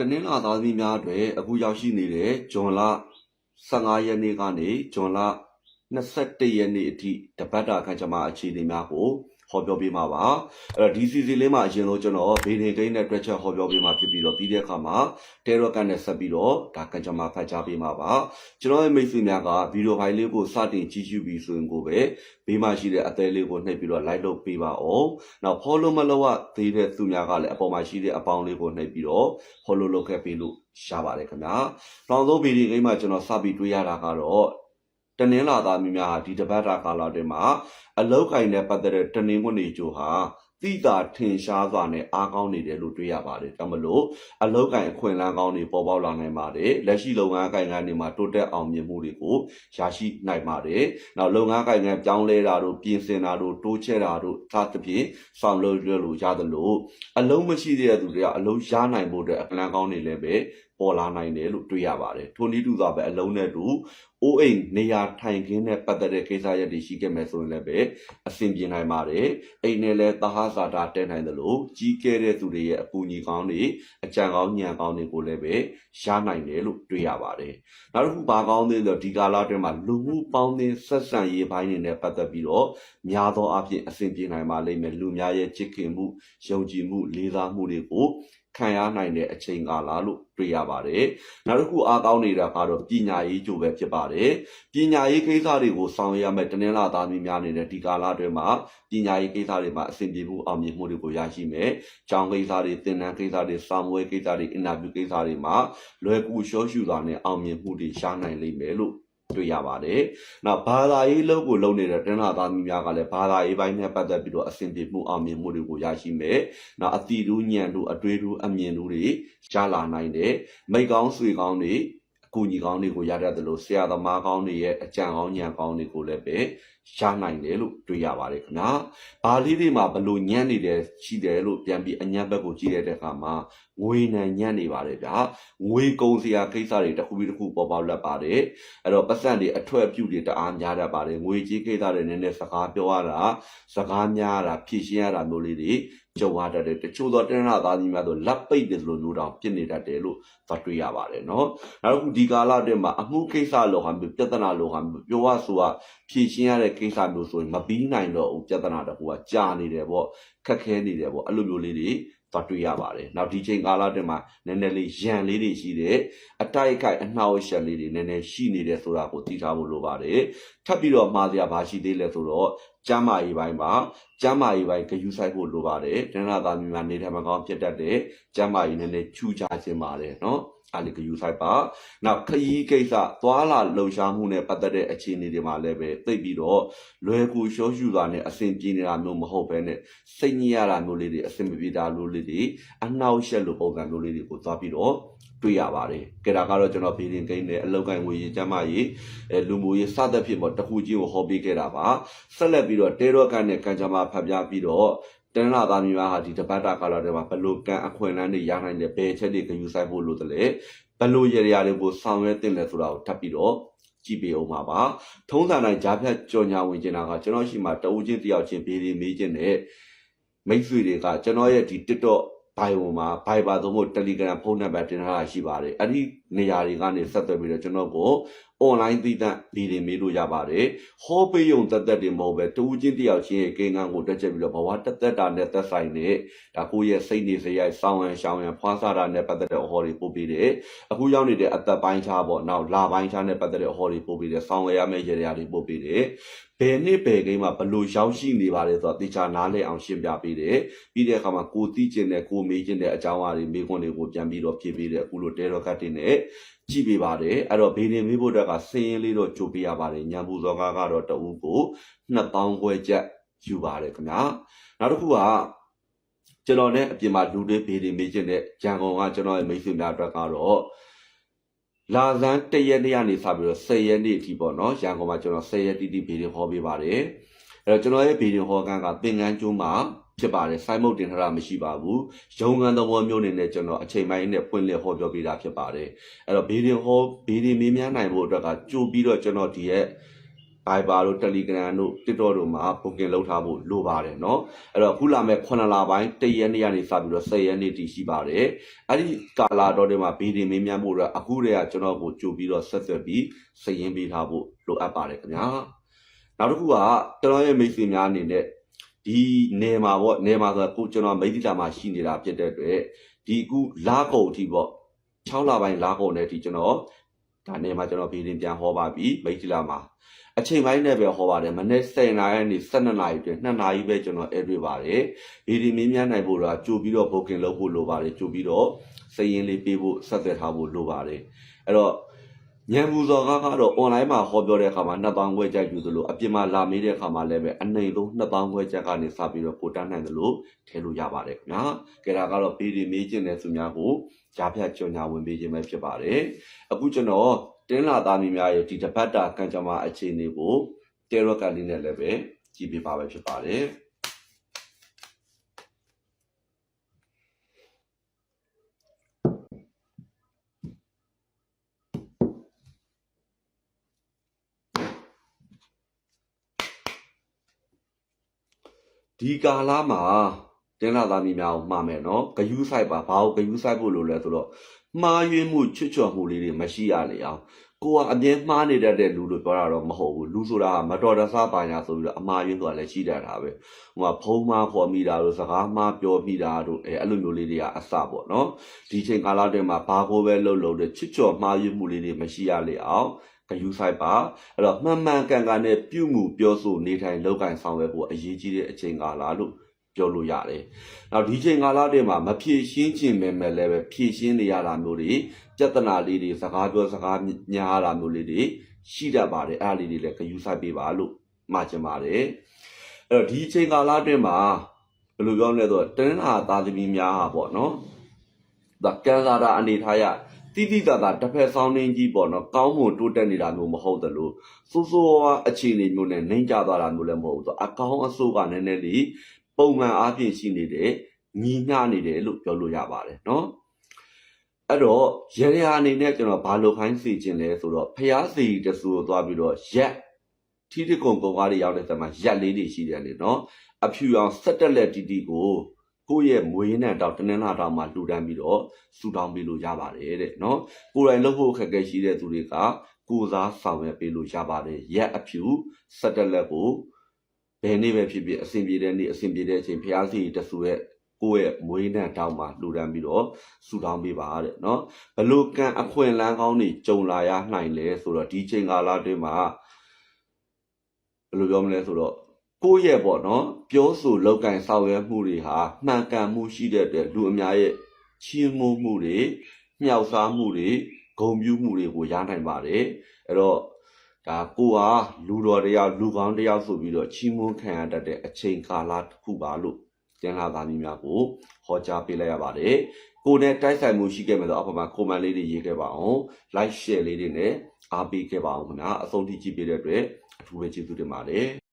တနင်္လာသားသမီးများအတွက်အခုရောက်ရှိနေတဲ့ဇွန်လ15ရက်နေ့ကနေဇွန်လ21ရက်နေ့အထိတပတ်တာခန့်ချမအခြေအနေများကို ဟောပြောပေးမှာပါအဲ့တော့ဒီစီစီလေးမှာအရင်ဆုံးကျွန်တော်ဘေဒင်ကိန်းနဲ့တွက်ချက်ဟောပြောပေးမှာဖြစ်ပြီးတော့ပြီးတဲ့အခါမှာတဲရော့ကန်နဲ့ဆက်ပြီးတော့ဒါကံချမဖတ်ကြားပေးမှာပါကျွန်တော်ရဲ့မိတ်ဆွေများကဗီဒီယိုဖိုင်လေးကိုစတင်ကြည့်ရှုပြီးဆိုရင်ကိုပဲဘေးမှာရှိတဲ့အသေးလေးကိုနှိပ်ပြီးတော့ like လုပ်ပေးပါအောင်နောက် follow မလုပ်ရသေးတဲ့သူများကလည်းအပေါ်မှာရှိတဲ့အပေါင်းလေးကိုနှိပ်ပြီးတော့ follow လုပ်ခဲ့ပေးလို့ရပါတယ်ခင်ဗျာ။နောက်ဆုံးဗီဒီယိုကိန်းမှာကျွန်တော်စပြီးတွေ့ရတာကတော့ တနင်္လာသားမျိုးများဟာဒီတပတ်တာကာလအတွင်းမှာအလောက်ကင်နဲ့ပတ်သက်တဲ့တနင်္ဂနွေကြိုဟာတိတာထင်ရှားစွာနဲ့အားကောင်းနေတယ်လို့တွေ့ရပါတယ်။ဒါမလို့အလောက်ကင်အခွင့်အလမ်းကောင်းတွေပေါ်ပေါက်လာနိုင်ပါတယ်။လက်ရှိလုပ်ငန်းကိုင်ငန်းတွေမှာတိုးတက်အောင်မြင်မှုတွေကိုရရှိနိုင်ပါတယ်။နောက်လုပ်ငန်းကိုင်ငန်းပြောင်းလဲတာတို့ပြင်ဆင်တာတို့တိုးချဲ့တာတို့စသဖြင့်ဆောင်လို့ရလို့ရတယ်လို့အလုံးမရှိတဲ့သူတွေကအလုံးရနိုင်ဖို့အတွက်အကလန်ကောင်းနေလည်းပဲ ပေါ်လာနိုင်တယ်လို့တွေ့ရပါတယ်ထိုနည်းတူစွာပဲအလုံးနဲ့တူအိုးအိမ်နေရာထိုင်ခင်းနဲ့ပတ်သက်တဲ့ကိစ္စရပ်တွေရှိခဲ့မယ်ဆိုရင်လည်းပဲအဆင်ပြေနိုင်ပါတယ်အိမ်နဲ့လည်းသဟဇာတာတက်နိုင်တယ်လို့ကြီးကဲတဲ့သူတွေရဲ့အကူအညီကောင်းတွေအကြံကောင်းညံကောင်းတွေကိုလည်းပဲရနိုင်တယ်လို့တွေ့ရပါတယ်နောက်တစ်ခုဘာကောင်းသေးလဲဒီကာလအတွင်းမှာလူမှုပေါင်းသင်းဆက်ဆံရေးပိုင်းတွေနဲ့ပတ်သက်ပြီးတော့များသောအားဖြင့်အဆင်ပြေနိုင်ပါလိမ့်မယ်လူများရဲ့ချစ်ခင်မှုယုံကြည်မှုလေးစားမှုတွေကို ခံရနိုင်တဲ့အချိန်ကာလလို့တွေ့ရပါတယ်။နောက်တစ်ခုအားကောင်းနေတာကတော့ပညာရေးကြိုပဲဖြစ်ပါတယ်။ပညာရေးကိစ္စတွေကိုဆောင်ရွက်ရမယ့်တနင်္လာသားမျိုးများနေတဲ့ဒီကာလအတွင်းမှာပညာရေးကိစ္စတွေမှာအဆင်ပြေမှုအောင်မြင်မှုတွေကိုရရှိမယ်။ကျောင်းကိစ္စတွေသင်တန်းကိစ္စတွေစာမွေးကိစ္စတွေအင်တာဗျူးကိစ္စတွေမှာလွယ်ကူရှော့ရှုတာနဲ့အောင်မြင်မှုတွေရှာနိုင်လိမ့်မယ်လို့ တွေ့ရပါတယ်။နောက်ဘာသာရေးလုပ်ကိုလုပ်နေတဲ့တနင်္လာသားမျိုးများကလည်းဘာသာရေးပိုင်းနဲ့ပတ်သက်ပြီးတော့အဆင်ပြေမှုအောင်မြင်မှုတွေကိုရရှိမယ်။နောက်အတီတူးညံတူအတွေးတူအမြင်တူတွေရလာနိုင်တယ်။မိတ်ကောင်းဆွေကောင်းတွေအ ကူညီကောင်းတွေကိုရတတ်တယ်လို့ဆရာသမားကောင်းတွေရဲ့အကြံကောင်းညံကောင်းတွေကိုလည်းပဲရနိုင်တယ်လို့တွေ့ရပါတယ်ခင်ဗျာ။ဘာလေးတွေမှာဘလို့ညံ့နေတယ်ရှိတယ်လို့ပြန်ပြီးအညံ့ဘက်ကိုကြည့်ရတဲ့အခါမှာငွေနံညံ့နေပါတယ်ဗျာ။ငွေကုန်စရာကိစ္စတွေတစ်ခုပြီးတစ်ခုပေါ်ပေါက်လက်ပါတယ်။အဲ့တော့ပတ်စံတွေအထွက်အပြုတွေတအားများတတ်ပါတယ်။ငွေကြီးကိစ္စတွေနည်းနည်းစကားပြောရတာစကားများတာဖြည့်ရှင်းရတာမျိုးလေးတွေ ကြုံရတတ်တယ်။တချို့သောတနင်္လာသားကြီးများဆိုလက်ပိတ်တယ်လို့မျိုးတောင်ဖြစ်နေတတ်တယ်လို့သွားတွေ့ရပါတယ်နော်။နောက်တစ်ခုဒီကာလအတွင်းမှာအမှုကိစ္စလိုဟာမျိုးပြဿနာလိုဟာမျိုးပြောရဆိုတာဖြည့်ရှင်းရတဲ့ကိစ္စမျိုးဆိုရင်မပြီးနိုင်တော့ဘူးပြဿနာတစ်ခုကကြာနေတယ်ပေါ့ခက်ခဲနေတယ်ပေါ့အဲ့လိုမျိုးလေးတွေ သွားတွေ့ရပါတယ်နောက်ဒီချိန်ကာလအတွင်းမှာနည်းနည်းလေးရန်လေးတွေရှိတယ်အတိုက်အခိုက်အနှောက်အယှက်လေးတွေနည်းနည်းရှိနေတယ်ဆိုတာကိုသိထားဖို့လိုပါတယ်ထပ်ပြီးတော့မှားစရာဘာရှိသေးလဲဆိုတော့ကျမ်းမာရေးပိုင်းမှာကျမ်းမာရေးပိုင်းဂယူဆိုင်ဖို့လိုပါတယ်တဏှာသားများနေထိုင်မကောင်းဖြစ်တတ်တယ်ကျမ်းမာရေးနည်းနည်းချူချခြင်းပါတယ်နော် အားလေးဂယူဆိုင်ပါနောက်ခရီးကိစ္စသွားလာလှုပ်ရှားမှုနဲ့ပတ်သက်တဲ့အခြေအနေတွေမှာလည်းပဲသိပြီးတော့လွယ်ကူရှောရှုတာနဲ့အဆင်ပြေနေတာမျိုးမဟုတ်ဘဲနဲ့စိတ်ညစ်ရတာမျိုးလေးတွေအဆင်မပြေတာမျိုးလေးတွေအနှောက်အယှက်လိုပုံစံမျိုးလေးတွေကိုသွားပြီးတော့တွေ့ရပါတယ်။ကြတာကတော့ကျွန်တော်ဗီဒီယိုဂိမ်းနဲ့အလောက်ကိုင်းဝေရေးကျမ်းမာရေးအဲလူမှုရေးစသဖြင့်ပေါ့တခုချင်းကိုဟောပေးခဲ့တာပါ။ဆက်လက်ပြီးတော့တဲရော့ကန်နဲ့ကန်ချာမာဖတ်ပြပြီးတော့ တနင်္လာသားမျိုးဟာဒီတပတ်တာကာလတွေမှာဘလို့ကန်အခွင့်အလမ်းတွေရနိုင်တယ်ဘယ်ချက်တွေကယူဆိုင်ဖို့လိုတယ်လဲဘလို့ရရတွေကိုဆောင်ရွက်တင်လဲဆိုတာကိုထပ်ပြီးတော့ကြည့်ပေးအောင်ပါပါထုံးစံတိုင်းဂျားဖြတ်ကြော်ညာဝင်ကျင်တာကကျွန်တော်ရှိမှတအူးချင်းတယောက်ချင်းဘေးဒီမေးခြင်းနဲ့မိတ်ဆွေတွေကကျွန်တော်ရဲ့ဒီ TikTok ဘိုင်ဝင်မှာ Viber သို့မဟုတ် Telegram ဖုန်းနံပါတ်တင်ထားတာရှိပါတယ်အဲ့ဒီနေရာတွေကနေဆက်သွယ်ပြီးတော့ကျွန်တော်ကို online သီးသန့်ဗီဒီမေးလို့ရပါတယ်ဟောပေးရုံတက်တက်တင်မဟုတ်ပဲတူးချင်းတယောက်ချင်းရဲ့ကိန်းကန်းကိုတက်ချက်ပြီးတော့ဘဝတက်တက်တာနဲ့သက်ဆိုင်တဲ့ဒါကိုယ့်ရဲ့စိတ်နေစရိုက်စောင်းရန်ရှောင်းရန်ဖွားစားတာနဲ့ပတ်သက်တဲ့အဟောတွေပို့ပေးတယ်အခုရောက်နေတဲ့အသက်ပိုင်းခြားပေါ့နောက်လာပိုင်းခြားနဲ့ပတ်သက်တဲ့အဟောတွေပို့ပေးတယ်စောင်းရရမယ့်ရေရာတွေပို့ပေးတယ်ဘယ်နှစ်ဘယ်ကိန်းမှာဘလို့ရောက်ရှိနေပါလဲဆိုတော့တေချာနားလဲအောင်ရှင်းပြပေးတယ်ပြီးတဲ့အခါမှာကိုသိကျင်တဲ့ကိုမေးကျင်တဲ့အကြောင်းအရာတွေမေးခွန်းတွေကိုပြန်ပြီးတော့ဖြေပေးတယ်အခုလိုတဲရောကတ်တင်နဲ့ ကြည့်ပေးပါတယ်အဲ့တော့ဘေးနေမေးဖို့အတွက်ကစင်းရင်လေးတော့ကြိုပေးရပါတယ်ညံပူစောကားကတော့တအူးကို2000ခွဲချက်ယူပါတယ်ခင်ဗျာနောက်တစ်ခုကကျွန်တော်နဲ့အပြင်မှာလူတွေဘေးတွေမေးချင်တဲ့ဂျန်ကုန်ကကျွန်တော်ရဲ့မိတ်ဆွေများအတွက်ကတော့လာဇန်တရက်နေ့ကနေစပြီးတော့10ရက်နေ့အထိပေါ့နော်ရန်ကုန်မှာကျွန်တော်10ရက်တိတိဘေးတွေဟောပေးပါတယ်အဲ့တော့ကျွန်တော်ရဲ့ဘေးတွေဟောကန်းကသင်္ကန်းကျွန်းမှာ ဖြစ်ပါတယ်စိုင်းမုတ်တင်ထားတာမရှိပါဘူးရုံငန်းသဘောမျိုးနေနဲ့ကျွန်တော်အချိန်ပိုင်းနဲ့ပွင့်လည်ဟောပြောပေးတာဖြစ်ပါတယ်အဲ့တော့ဘေးရင်ဟောဘေးရင်မေးမြန်းနိုင်ဖို့အတွက်ကကြိုပြီးတော့ကျွန်တော်ဒီရဲ့ Viber တို့ Telegram တို့ TikTok တို့မှာ booking လုပ်ထားဖို့လိုပါတယ်เนาะအဲ့တော့အခုလာမဲ့9လပိုင်း1ရက်နေ့ကနေစပြီးတော့10ရက်နေ့တည်ရှိပါတယ်အဲ့ဒီကာလာတော့တွေမှာဗီဒီမင်းများဖို့တော့အခုတည်းကကျွန်တော်ကိုကြိုပြီးတော့ဆက်သွယ်ပြီးစည်ရင်းပေးထားဖို့လိုအပ်ပါတယ်ခင်ဗျာနောက်တစ်ခုကကျွန်တော်ရဲ့မိတ်ဆွေများအနေနဲ့ ဒီနေမှာပေါ့နေမှာဆိုတော့ကိုကျွန်တော်မိတ်တိတာမှာရှိနေတာဖြစ်တဲ့အတွက်ဒီအခုလာကုန်အထိပေါ့6လပိုင်းလာကုန်တဲ့အထိကျွန်တော်ဒါနေမှာကျွန်တော်ဗီဒီပြန်ဟောပါပြီမိတ်တိလာမှာအချိန်ပိုင်းနဲ့ပဲဟောပါတယ်မနေ့10နာရီကနေ12နာရီအတွင်း2နာရီပဲကျွန်တော်အဲ့တွေ့ပါတယ်ဗီဒီမင်းများနိုင်ဖို့တော့ကြိုပြီးတော့ booking လုပ်ဖို့လိုပါတယ်ကြိုပြီးတော့စည်ရင်လေးပေးဖို့ဆက်သွယ်ထားဖို့လိုပါတယ်အဲ့တော့ ညံပူစော်ကားကတော့ online မှာဟောပြောတဲ့အခါမှာ2000ခွဲကြိုက်ယူသလိုအပြင်မှာလာမေးတဲ့အခါမှာလည်းပဲအနှိမ်ဆုံး2000ခွဲကြက်ကနေစပြီးတော့ကိုတန်းနိုင်သလိုထည့်လို့ရပါတယ်ခင်ဗျာကြဲဒါကတော့ဗီဒီမေးခြင်းတဲ့သူများကိုကြားဖြတ်ကြော်ညာဝင်ပေးခြင်းပဲဖြစ်ပါတယ်အခုကျွန်တော်တင်းလာသားမီများရဲ့ဒီတပတ်တာကံကြမ္မာအခြေအနေကိုတဲရော့ကန်လေးနဲ့လည်းပဲကြည့်ပြပါပဲဖြစ်ပါတယ် ဒီကာလမှာတင်းလာသားမီများကိုမှားမယ်နော်ဂယူးဆိုင်ပါဘာကိုဂယူးဆိုင်ဖို့လို့လဲဆိုတော့မှားယွင်းမှုချွတ်ချော်မှုလေးတွေမရှိရလေအောင်ကိုကအမြဲမှားနေတတ်တဲ့လူလို့ပြောတာတော့မဟုတ်ဘူးလူဆိုတာကမတော်တဆပါညာဆိုပြီးတော့အမှားယွင်းဆိုတာလည်းရှိတတ်တာပဲဟိုကဖုံးမှားခေါ်မိတာတို့စကားမှားပြောမိတာတို့အဲအဲ့လိုမျိုးလေးတွေကအစပေါ့နော်ဒီချိန်ကာလတွင်းမှာဘာကိုပဲလှုပ်လှုပ်တဲ့ချစ်ကြော်မှားယွင်းမှုလေးတွေမရှိရလေအောင် ဂယူဆိုင်ပါအဲ့တော့မှန်မှန်ကန်ကန်နဲ့ပြုမှုပြောဆိုနေထိုင်လောက်ကန်ဆောင်ရွက်ဖို့အရေးကြီးတဲ့အချိန်ကာလလို့ပြောလို့ရတယ်။နောက်ဒီချိန်ကာလတည်းမှာမဖြည့်ရှင်းခြင်းပဲမဲ့လည်းပဲဖြည့်ရှင်းနေရတာမျိုးတွေပြဿနာလေးတွေစကားပြောစကားညားတာမျိုးလေးတွေရှိတတ်ပါတယ်အဲ့ဒါလေးတွေလည်းဂယူဆိုင်ပေးပါလို့မှာချင်ပါတယ်။အဲ့တော့ဒီချိန်ကာလတည်းမှာဘယ်လိုပြောမလဲဆိုတော့တနင်္လာသားသမီးများဟာပေါ့နော်။ဒါကန်စာတာအနေထားရ တိတိတသာတစ်ဖက်ဆောင်းနှင်းကြီးပေါ့နော်ကောင်းမွန်တိုးတက်နေတာမျိုးမဟုတ်သလိုစိုးစိုးဝါးအခြေအနေမျိုးနဲ့နှိမ့်ကြသွားတာမျိုးလည်းမဟုတ်ဘူးဆိုအကောင်းအဆိုးကနည်းနည်းလေးပုံမှန်အားဖြင့်ရှိနေတယ်ညီမျှနေတယ်လို့ပြောလို့ရပါတယ်နော်အဲ့တော့ရရအနေနဲ့ကျွန်တော်ဘာလို့ခိုင်းစီခြင်းလဲဆိုတော့ဖျားစီတဆူကိုသွားပြီးတော့ရက်ထီးတကုံကုံကားတွေရောက်တဲ့ဆက်မှာရက်လေးတွေရှိတယ်လေနော်အဖြူအောင်ဆက်တက်လက်တီတီကို ကိုယ့်ရဲ့မွေးနဲ့တောက်တနင်္လာတောင်မှာလှူဒန်းပြီးတော့စူတောင်းပေးလို့ရပါတယ်တဲ့နော်ကိုယ်တိုင်လုပ်ဖို့အခက်အခဲရှိတဲ့သူတွေကကိုယ်စားဆောင်ရွက်ပေးလို့ရပါတယ်ရက်အဖြူဆက်တက်လက်ကိုဘယ်နေ့ပဲဖြစ်ဖြစ်အဆင်ပြေတဲ့နေ့အဆင်ပြေတဲ့အချိန်ဖျားစီတဆူရဲ့ကိုယ့်ရဲ့မွေးနဲ့တောင်မှာလှူဒန်းပြီးတော့စူတောင်းပေးပါတဲ့နော်ဘလို့ကံအခွင့်အလန်းကောင်းတွေကြုံလာရနိုင်လဲဆိုတော့ဒီချိန်ကာလအတွင်းမှာဘယ်လိုပြောမလဲဆိုတော့ ကိုယ့်ရဲ့ပေါ့နော်ပြောဆိုလောက်ကင်ဆောင်ရွက်မှုတွေဟာမှန်ကန်မှုရှိတဲ့အတွက်လူအများရဲ့ချီးမွမ်းမှုတွေမြောက်စားမှုတွေဂုဏ်ပြုမှုတွေကိုရနိုင်ပါတယ်အဲ့တော့ဒါကိုဟာလူတော်တရားလူကောင်းတရားဆိုပြီးတော့ချီးမွမ်းခံရတတ်တဲ့အချိန်ကာလတစ်ခုပါလို့တင်လာသားမျိုးများကိုဟောကြားပေးလိုက်ရပါတယ်ကိုယ်နဲ့တိုက်ဆိုင်မှုရှိခဲ့မယ်ဆိုအဖမှာကွန်မန့်လေးတွေရေးခဲ့ပါအောင် like share လေးတွေနဲ့အားပေးခဲ့ပါအောင်ခင်ဗျာအဆုံးထိကြည့်ပေးတဲ့အတွက်အထူးပဲကျေးဇူးတင်ပါတယ်